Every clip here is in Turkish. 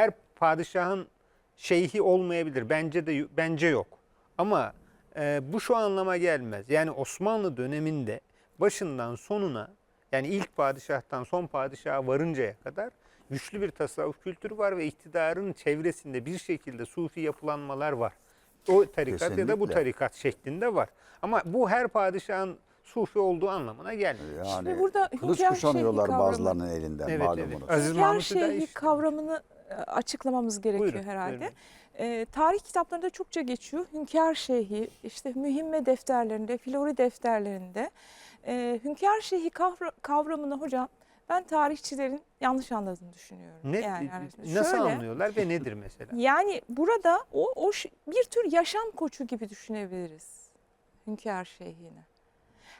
her padişahın şeyhi olmayabilir. Bence de bence yok. Ama e, bu şu anlama gelmez. Yani Osmanlı döneminde başından sonuna yani ilk padişahtan son padişaha varıncaya kadar güçlü bir tasavvuf kültürü var ve iktidarın çevresinde bir şekilde sufi yapılanmalar var. O tarikat ya da bu Kesinlikle. tarikat şeklinde var. Ama bu her padişahın sufi olduğu anlamına gelmiyor. Yani Şimdi burada kılıç kuşanıyorlar bazılarının elinden Evet, malumunuz. evet. Aziz Hünkâr Mahmut Hüdayi şeyhi işte. kavramını açıklamamız gerekiyor Buyurun, herhalde. buyurun. E, tarih kitaplarında çokça geçiyor. Hünkâr şeyhi, işte mühimme defterlerinde, filori defterlerinde. E, hünkâr şeyhi kavra- kavramını hocam ben tarihçilerin yanlış anladığını düşünüyorum. Ne, Yani, yani nasıl şöyle, anlıyorlar ve nedir mesela? Yani burada o, o bir tür yaşam koçu gibi düşünebiliriz hünkâr şeyhini.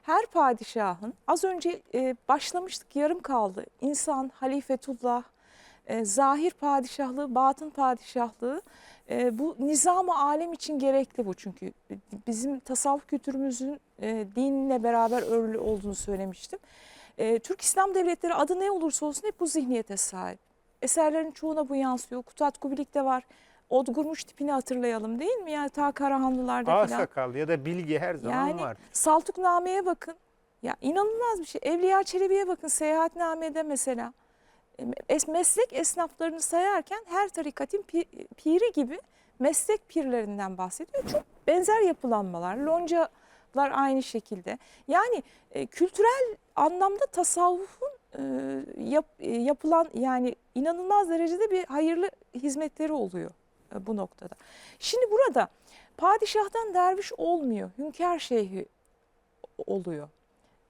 Her padişahın az önce e, başlamıştık yarım kaldı. İnsan, halifetullah, e, zahir padişahlığı, batın padişahlığı e, bu nizam-ı alem için gerekli bu çünkü. Bizim tasavvuf kültürümüzün e, dinle beraber örülü olduğunu söylemiştim. E, Türk İslam devletleri adı ne olursa olsun hep bu zihniyete sahip. Eserlerin çoğuna bu yansıyor. Kutat Kubilik'te var. Odgurmuş tipini hatırlayalım değil mi? Yani ta Karahanlılarda Ağ falan. sakal ya da bilgi her zaman Yani var. Saltukname'ye bakın. Ya inanılmaz bir şey. Evliya Çelebi'ye bakın. Seyahatname'de mesela. E, es- Meslek esnaflarını sayarken her tarikatın pi- piri gibi meslek pirlerinden bahsediyor. Çok benzer yapılanmalar. Loncalar aynı şekilde. Yani e, kültürel anlamda tasavvufun e, yap- e, yapılan yani inanılmaz derecede bir hayırlı hizmetleri oluyor e, bu noktada. Şimdi burada padişahtan derviş olmuyor. Hünkâr şeyhi oluyor.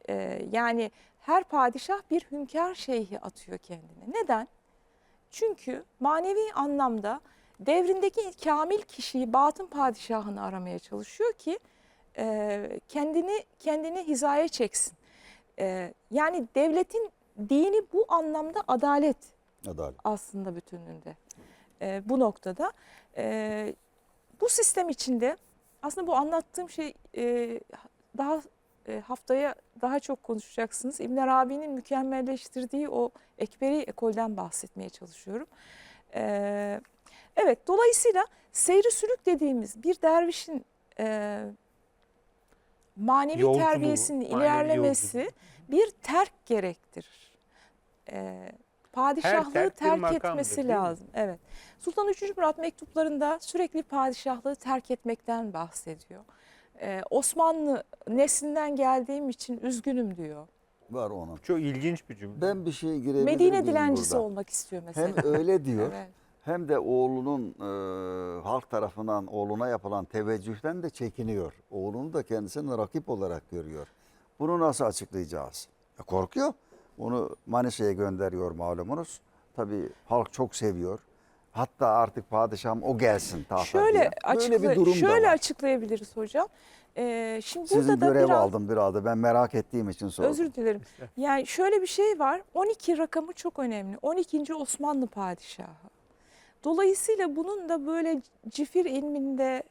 Ee, yani her padişah bir hünkâr şeyhi atıyor kendine. Neden? Çünkü manevi anlamda devrindeki kamil kişiyi batın padişahını aramaya çalışıyor ki e, kendini kendine hizaya çeksin. E, yani devletin dini bu anlamda adalet Adalet. aslında bütününde. Ee, bu noktada e, bu sistem içinde aslında bu anlattığım şey e, daha e, haftaya daha çok konuşacaksınız. İbn Arabi'nin mükemmelleştirdiği o ekberi ekolden bahsetmeye çalışıyorum. Ee, evet dolayısıyla seyri sülük dediğimiz bir dervişin e, manevi Yolculuğu, terbiyesinin manevi ilerlemesi yolculuğu. bir terk gerektirir. Padişahlığı terk terk etmesi lazım. Evet. Sultan 3. Murat mektuplarında sürekli padişahlığı terk etmekten bahsediyor. Ee, Osmanlı neslinden geldiğim için üzgünüm diyor. Var onun. Çok ilginç bir cümle. Ben bir şey girebilir Medine miyim dilencisi burada? olmak istiyor mesela. Hem öyle diyor Evet. hem de oğlunun e, halk tarafından oğluna yapılan teveccühten de çekiniyor. Oğlunu da kendisini rakip olarak görüyor. Bunu nasıl açıklayacağız? E, korkuyor. Onu Manisa'ya gönderiyor malumunuz. Tabii halk çok seviyor. Hatta artık padişahım o gelsin tahta Şöyle diye. açıkla, Böyle bir durum şöyle da var. açıklayabiliriz hocam. Ee, şimdi Sizin burada da görev biraz aldım biraz da ben merak ettiğim için sordum. Özür dilerim. Yani şöyle bir şey var. 12 rakamı çok önemli. 12. Osmanlı padişahı. Dolayısıyla bunun da böyle cifir ilminde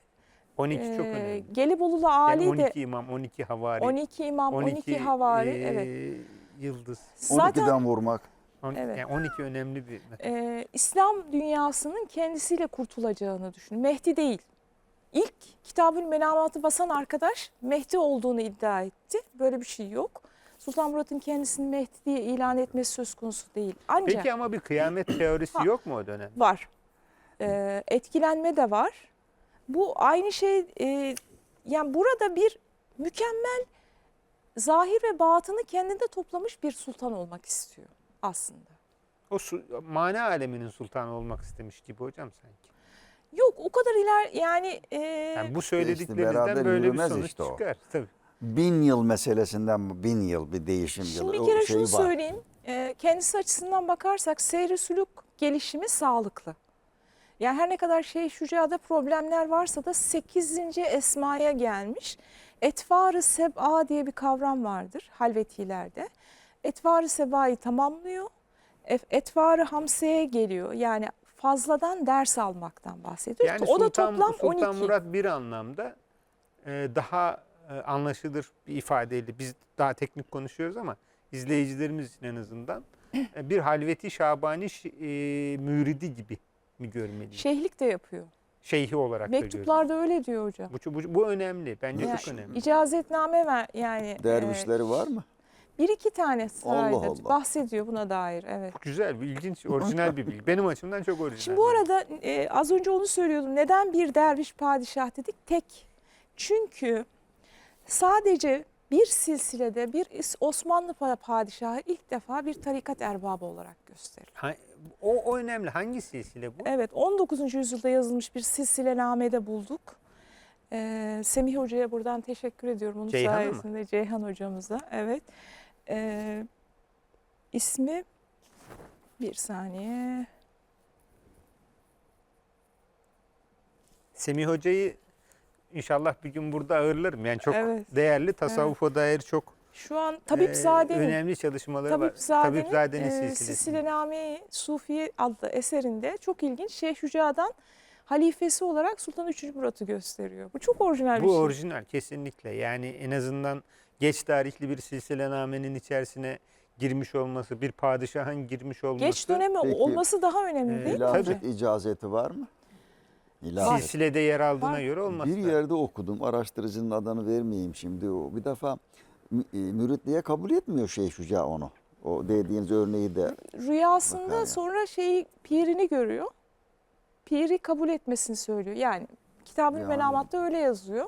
12 çok e, önemli. Gelibolu'lu Yani Ali 12 de imam, 12 havari, 12 imam, 12, havari. e, evet. yıldız. Zaten 12'den vurmak. On- Evet. Yani 12 önemli bir e, İslam dünyasının kendisiyle kurtulacağını düşün. Mehdi değil. İlk kitabın menamatı basan arkadaş Mehdi olduğunu iddia etti. Böyle bir şey yok. Sultan Murat'ın kendisini Mehdi diye ilan etmesi söz konusu değil. Ancak Peki ama bir kıyamet teorisi Ha. yok mu o dönem? var. Ee, etkilenme de var. Bu aynı şey e, yani burada bir mükemmel zahir ve batını kendinde toplamış bir sultan olmak istiyor aslında. O su, mana aleminin sultanı olmak istemiş gibi hocam sanki. Yok o kadar iler yani e, Yani bu söylediklerinizden böyle bir sonuç işte o. çıkar. Tabii. Bin yıl meselesinden bin yıl bir değişim şimdi yılı bir o kere şey şunu var. söyleyeyim. E, kendisi açısından bakarsak seyri sülük gelişimi sağlıklı. Yani her ne kadar şey şucada problemler varsa da 8. esmaya gelmiş. Etvarı seb'a diye bir kavram vardır halvetilerde. Etvarı seba'yı tamamlıyor. Etvarı hamseye geliyor. Yani fazladan ders almaktan bahsediyor. Yani o da Sultan, toplam Sultan 12. Murat bir anlamda e, daha e, anlaşılır bir ifadeyle biz daha teknik konuşuyoruz ama izleyicilerimiz için en azından e, bir halveti şabani e, müridi gibi mi görmeliyim? Şeyhlik de yapıyor. Şeyhi olarak da. Mektuplarda öyle diyor hocam. Bu, bu, bu önemli. Bence Ya, çok önemli. İcazetname ver yani. e, Dervişleri var mı? Bir iki tane Allah Allah. bahsediyor buna dair. Evet. Güzel, bir ilginç, orijinal bir bilgi. Benim açımdan çok orijinal. Şimdi bu arada e, az önce onu söylüyordum. Neden bir derviş padişah dedik? Tek. Çünkü sadece bir silsilede bir Osmanlı pa- padişahı ilk defa bir tarikat erbabı olarak gösterilir. Ha- o, o önemli. Hangi silsile bu? Evet 19. yüzyılda yazılmış bir silsilenamede bulduk. Ee, Semih Hoca'ya buradan teşekkür ediyorum. Onun Ceyhan'a mı? sayesinde Ceyhan hocamıza. Evet. Ee, ismi bir saniye. Semih Hoca'yı inşallah bir gün burada ağırlarım. Yani çok Evet. değerli, tasavvufa dair çok Şu an e, Tabipzade'nin önemli çalışmaları var. Tabipzade'nin, Tabipzade'nin e, silsilesi. Silsilename-i Sufiye adlı eserinde çok ilginç Şeyh Şüca'dan halifesi olarak Sultan 3. Murat'ı gösteriyor. Bu çok orijinal bir Bu şey. orijinal kesinlikle. Yani en azından geç tarihli bir silsilenamenin içerisine girmiş olması, bir padişahın girmiş olması. Geç dönemi Peki, olması daha önemli e, değil mi? İlahiyat icazeti var mı? İlahiyat. silsilede yer aldığına Var. göre olması. Bir yerde okudum. Araştırıcının adını vermeyeyim şimdi. O bir defa e, müritliğe kabul etmiyor Şeyh Şuca onu. O dediğiniz örneği de Rüyasında Bakar ya. sonra şeyi pirini görüyor. Piri kabul etmesini söylüyor. Yani kitabın Yani. menamatta öyle yazıyor.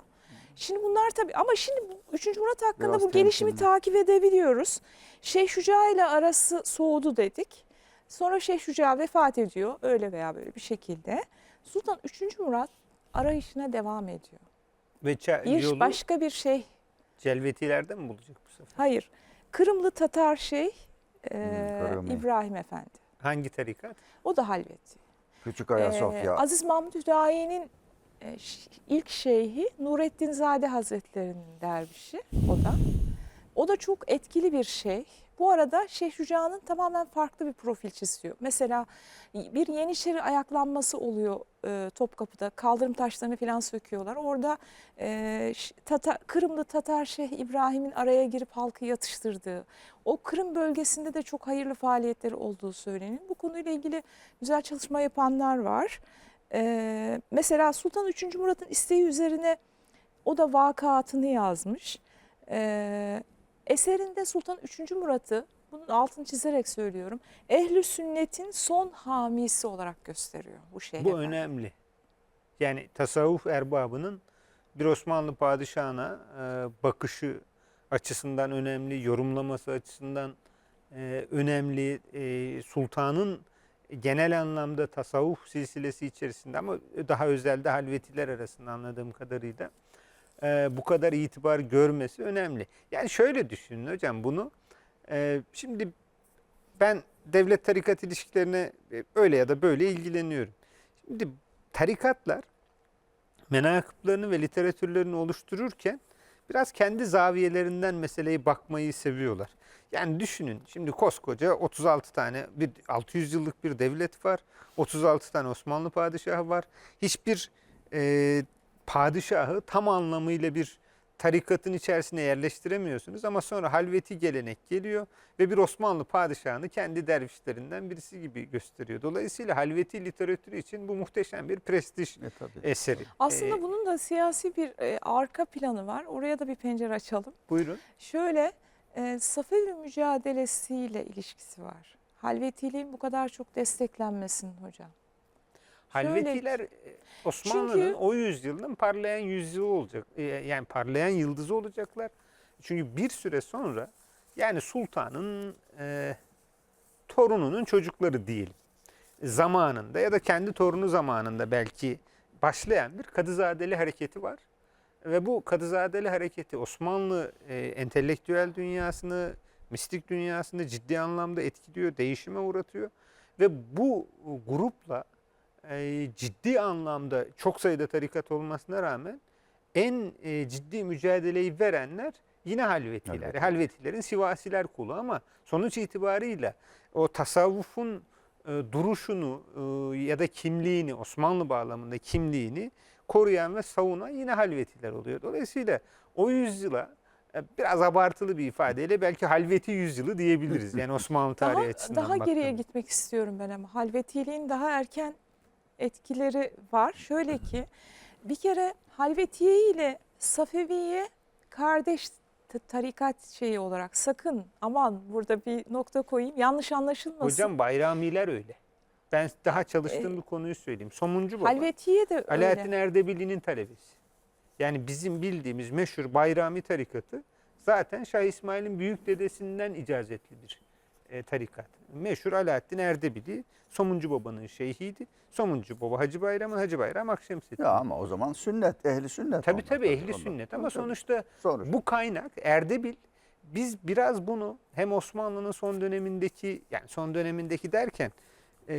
Şimdi bunlar tabii ama şimdi bu 3. Murat hakkında Biraz bu gelişimi temkinli. takip edebiliyoruz. Şeyh Şuca ile arası soğudu dedik. Sonra Şeyh Şuca vefat ediyor öyle veya böyle bir şekilde. Sultan 3. Murat arayışına devam ediyor. Ve Bir yolu başka bir şey Celvetilerden mi bulacak bu sefer? hayır Kırımlı Tatar Şeyh e, Kırımlı. İbrahim Efendi. Hangi tarikat? O da halvetti. Küçük Ee, Ayasofya. Aziz Mahmud Hüdayi'nin ilk şeyhi Nurettin Zade Hazretleri'nin dervişi o da. O da çok etkili bir şey. Bu arada Şeyh Şüca'nın tamamen farklı bir profil çiziyor. Mesela bir Yeniçeri ayaklanması oluyor e, Topkapı'da. Kaldırım taşlarını falan söküyorlar. Orada e, Tatar, Kırımlı Tatar Şeyh İbrahim'in araya girip halkı yatıştırdığı, o Kırım bölgesinde de çok hayırlı faaliyetleri olduğu söyleniyor. Bu konuyla ilgili güzel çalışma yapanlar var. Ee, mesela Sultan 3. Murat'ın isteği üzerine o da vakatını yazmış. Ee, eserinde Sultan 3. Murat'ı bunun altını çizerek söylüyorum. Ehlü sünnetin son hamisi olarak gösteriyor bu şey. Bu önemli. Yani tasavvuf erbabının bir Osmanlı padişahına e, bakışı açısından önemli, yorumlaması açısından e, önemli. E, sultanın genel anlamda tasavvuf silsilesi içerisinde ama daha özelde halvetiler arasında anladığım kadarıyla e, bu kadar itibar görmesi önemli. Yani şöyle düşünün hocam bunu. E, şimdi ben devlet tarikat ilişkilerine e, öyle ya da böyle ilgileniyorum. Şimdi tarikatlar menakıplarını ve literatürlerini oluştururken biraz kendi zaviyelerinden meseleye bakmayı seviyorlar. Yani düşünün şimdi koskoca 36 tane bir 600 yıllık bir devlet var. 36 tane Osmanlı padişahı var. Hiçbir e, padişahı tam anlamıyla bir tarikatın içerisine yerleştiremiyorsunuz ama sonra halveti gelenek geliyor ve bir Osmanlı padişahını kendi dervişlerinden birisi gibi gösteriyor. Dolayısıyla halveti literatürü için bu muhteşem bir prestij E, tabii. eseri. Aslında Ee, bunun da siyasi bir e, arka planı var. Oraya da bir pencere açalım. buyurun. Şöyle e, Safevi mücadelesiyle ilişkisi var. Halvetiliğin bu kadar çok desteklenmesinin hocam. Halvetiler e, Osmanlı'nın o yüzyılın parlayan yüzyılı olacak. E, Yani parlayan yıldızı olacaklar. Çünkü bir süre sonra yani sultanın e, torununun çocukları diyelim. Zamanında ya da kendi torunu zamanında belki başlayan bir Kadızadeli hareketi var. Ve bu Kadızadeli hareketi Osmanlı e, entelektüel dünyasını, mistik dünyasını ciddi anlamda etkiliyor, değişime uğratıyor. Ve bu grupla e, ciddi anlamda çok sayıda tarikat olmasına rağmen en e, ciddi mücadeleyi verenler yine Halvetiler. Halvetiler. Halvetilerin Sivasiler kulu ama sonuç itibarıyla o tasavvufun e, duruşunu e, ya da kimliğini Osmanlı bağlamında kimliğini koruyan ve savunan yine Halvetiler oluyor. Dolayısıyla o yüzyıla e, biraz abartılı bir ifadeyle belki Halveti yüzyılı diyebiliriz. Yani Osmanlı tarihi Daha, açısından daha geriye baktığımızda. gitmek istiyorum ben ama halvetiliğin daha erken etkileri var. Şöyle ki bir kere Halvetiye ile Safeviye kardeş tarikat şeyi olarak sakın aman burada bir nokta koyayım yanlış anlaşılmasın. Hocam bayramiler öyle. Ben daha çalıştığım E, bir konuyu söyleyeyim. Somuncu Baba. Halvetiye de öyle. Alaaddin Erdebili'nin talebesi. Yani bizim bildiğimiz meşhur Bayrami tarikatı zaten Şah İsmail'in büyük dedesinden icazetli bir e, tarikat. Meşhur Alaaddin Erdebili Somuncu Baba'nın şeyhiydi. Somuncu Baba Hacı Bayram'ın Hacı Bayram Akşemseddin. Ya ama o zaman sünnet, ehli sünnet. Tabii onlar tabii ehli onlar. sünnet ama Tabii, sonuçta Sonuç. bu kaynak Erdebil biz biraz bunu hem Osmanlı'nın son dönemindeki yani son dönemindeki derken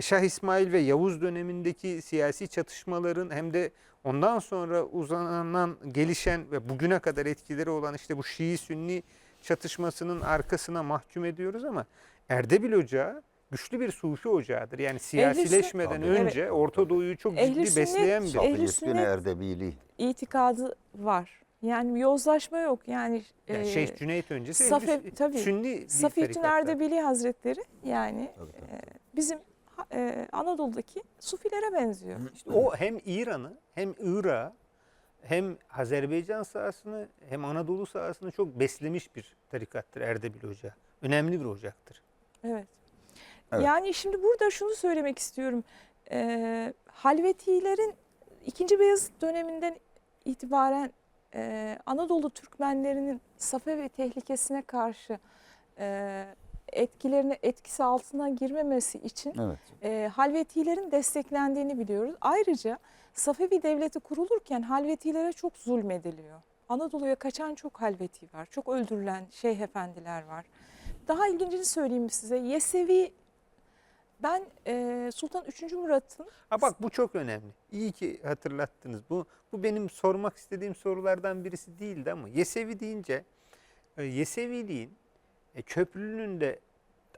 Şah İsmail ve Yavuz dönemindeki siyasi çatışmaların hem de ondan sonra uzanan gelişen ve bugüne kadar etkileri olan işte bu Şii Sünni çatışmasının arkasına mahkum ediyoruz ama Erdebil Ocağı güçlü bir sufi ocağıdır. Yani siyasileşmeden Tabii. önce Orta Doğu'yu çok Ehli ciddi besleyen bir ehli Erdebili. itikadı var. Yani yozlaşma yok. Yani, yani e, Şeyh Cüneyt öncesi ehli- tabii. Sünni tarikatlar. Erdebili Hazretleri yani Tabii, tabii. e, bizim e, Anadolu'daki sufilere benziyor. İşte o hem İran'ı hem Irak'ı hem Azerbaycan sahasını hem Anadolu sahasını çok beslemiş bir tarikattır Erdebil Hoca. Önemli bir ocaktır. Evet. Evet. Yani şimdi burada şunu söylemek istiyorum. Ee, Halvetilerin 2. Beyazıt döneminden itibaren e, Anadolu Türkmenlerinin Safevi tehlikesine karşı e, etkilerini etkisi altına girmemesi için Evet. e, Halvetilerin desteklendiğini biliyoruz. Ayrıca Safevi devleti kurulurken Halvetilere çok zulmediliyor. Anadolu'ya kaçan çok Halveti var. Çok öldürülen şeyh efendiler var. Daha ilgincini söyleyeyim size. Yesevi ben e, Sultan 3. Murat'ın Ha bak bu çok önemli. İyi ki hatırlattınız. Bu bu benim sormak istediğim sorulardan birisi değildi ama Yesevi deyince e, Yeseviliğin e, köprünün de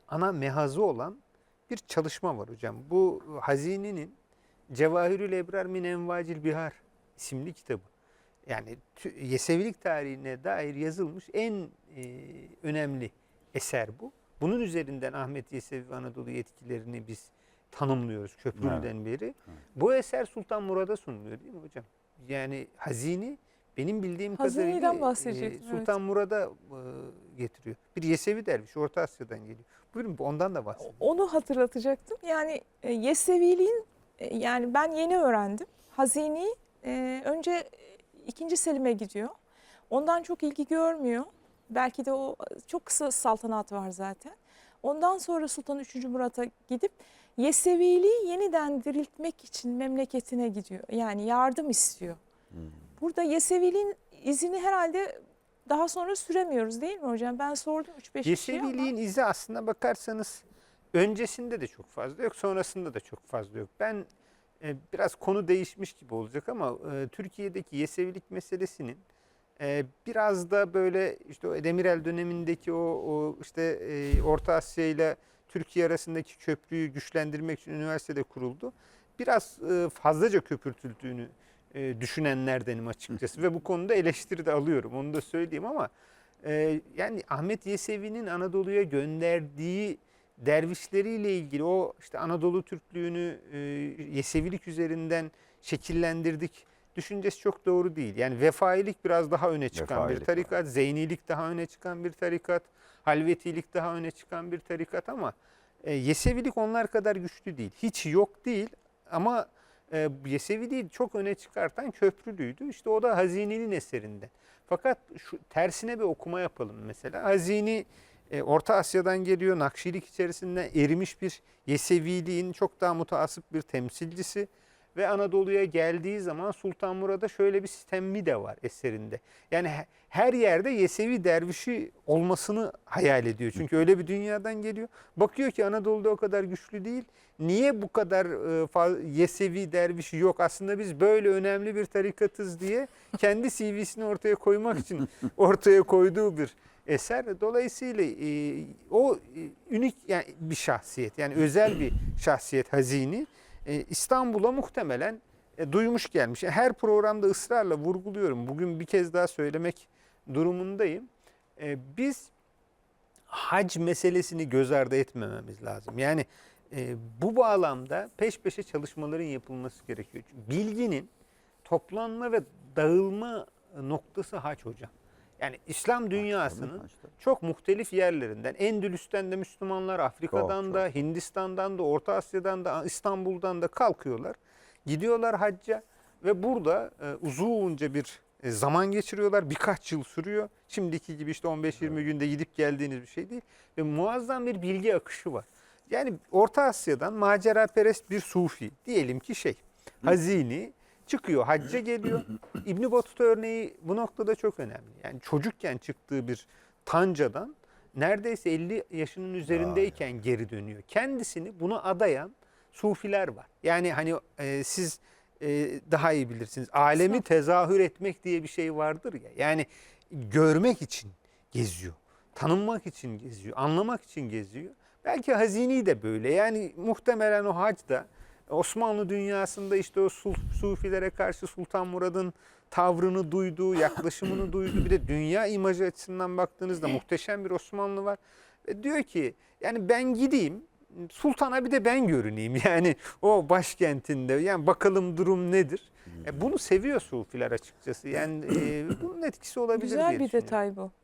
ana mehazı olan bir çalışma var hocam. Bu Hazini'nin Cevahirül Ebrar min Envacil Bihar isimli kitabı. Yani Yesevilik tarihine dair yazılmış en e, önemli eser bu. Bunun üzerinden Ahmet Yesevi Anadolu etkilerini biz tanımlıyoruz köprülüden beri. Bu eser Sultan Murad'a sunuluyor değil mi hocam? Yani Hazini benim bildiğim Hazini'den kadarıyla e, bahsedecektim, evet. Sultan Murad'a e, getiriyor. Bir Yesevi derviş Orta Asya'dan geliyor. Buyurun ondan da bahsedin. onu hatırlatacaktım. Yani e, Yeseviliğin e, yani ben yeni öğrendim. Hazini e, önce ikinci Selim'e gidiyor. Ondan çok ilgi görmüyor. Belki de o çok kısa saltanat var zaten. Ondan sonra Sultan 3. Murat'a gidip Yeseviliği yeniden diriltmek için memleketine gidiyor. Yani yardım istiyor. Burada Yeseviliğin izini herhalde daha sonra süremiyoruz değil mi hocam? Ben sordum 3-5 kişiye ama. İzi aslına bakarsanız öncesinde de çok fazla yok, sonrasında da çok fazla yok. Ben e, biraz konu değişmiş gibi olacak ama e, Türkiye'deki Yesevilik meselesinin e, biraz da böyle işte o Demirel dönemindeki o, o işte e, Orta Asya ile Türkiye arasındaki köprüyü güçlendirmek için üniversitede kuruldu. Biraz e, fazlaca köpürtüldüğünü e, düşünenlerdenim açıkçası ve bu konuda eleştiri de alıyorum onu da söyleyeyim ama ee, yani Ahmet Yesevi'nin Anadolu'ya gönderdiği dervişleriyle ilgili o işte Anadolu Türklüğünü e, Yesevilik üzerinden şekillendirdik düşüncesi çok doğru değil. Yani vefailik biraz daha öne çıkan Vefailik bir tarikat, zeynilik daha öne çıkan bir tarikat, halvetilik daha öne çıkan bir tarikat ama e, Yesevilik onlar kadar güçlü değil. Hiç yok değil ama e, Yeseviliği çok öne çıkartan köprülüydü. İşte o da Hazini'nin eserinden. Fakat şu tersine bir okuma yapalım mesela. Hazini e, Orta Asya'dan geliyor. Nakşilik içerisinde erimiş bir Yeseviliğin çok daha mutasip bir temsilcisi. Ve Anadolu'ya geldiği zaman Sultan Murad'a şöyle bir sistemi de var eserinde. Yani he- her yerde Yesevi dervişi olmasını hayal ediyor. Çünkü öyle bir dünyadan geliyor. Bakıyor ki Anadolu'da o kadar güçlü değil. Niye bu kadar e, Yesevi dervişi yok? Aslında biz böyle önemli bir tarikatız diye kendi CV'sini ortaya koymak için ortaya koyduğu bir eser. Dolayısıyla e, o e, ünik yani bir şahsiyet. Yani özel bir şahsiyet Hazini. E, İstanbul'a muhtemelen e, duymuş gelmiş. Her programda ısrarla vurguluyorum. Bugün bir kez daha söylemek durumundayım. E, biz hac meselesini göz ardı etmememiz lazım. Yani e, bu bağlamda peş peşe çalışmaların yapılması gerekiyor. Çünkü bilginin toplanma ve dağılma noktası haç hocam. Yani İslam dünyasının çok muhtelif yerlerinden, Endülüs'ten de Müslümanlar, Afrika'dan Çok, da, Hindistan'dan da, Orta Asya'dan da, İstanbul'dan da kalkıyorlar. Gidiyorlar hacca ve burada e, uzunca bir e, zaman geçiriyorlar. Birkaç yıl sürüyor. Şimdiki gibi işte 15-20 günde gidip geldiğiniz bir şey değil. Ve muazzam bir bilgi akışı var. Yani Orta Asya'dan maceraperest bir sufi, diyelim ki şey, Hazini çıkıyor, hacca geliyor. İbn Battuta örneği bu noktada çok önemli. Yani çocukken çıktığı bir tancadan neredeyse 50 yaşının üzerindeyken geri dönüyor. Kendisini buna adayan sufiler var. Yani hani e, siz e, daha iyi bilirsiniz. Alemi tezahür etmek diye bir şey vardır ya. Yani görmek için geziyor. Tanınmak için geziyor. Anlamak için geziyor. Belki Hazini de böyle. Yani muhtemelen o hac da Osmanlı dünyasında işte o sufilere karşı Sultan Murad'ın tavrını duyduğu, yaklaşımını duyduğu bir de dünya imajı açısından baktığınızda muhteşem bir Osmanlı var. Ve diyor ki yani ben gideyim sultana bir de ben görüneyim yani o başkentinde yani bakalım durum nedir? E, bunu seviyor sufiler açıkçası yani e, bunun etkisi olabilir Güzel diye bir detay bu.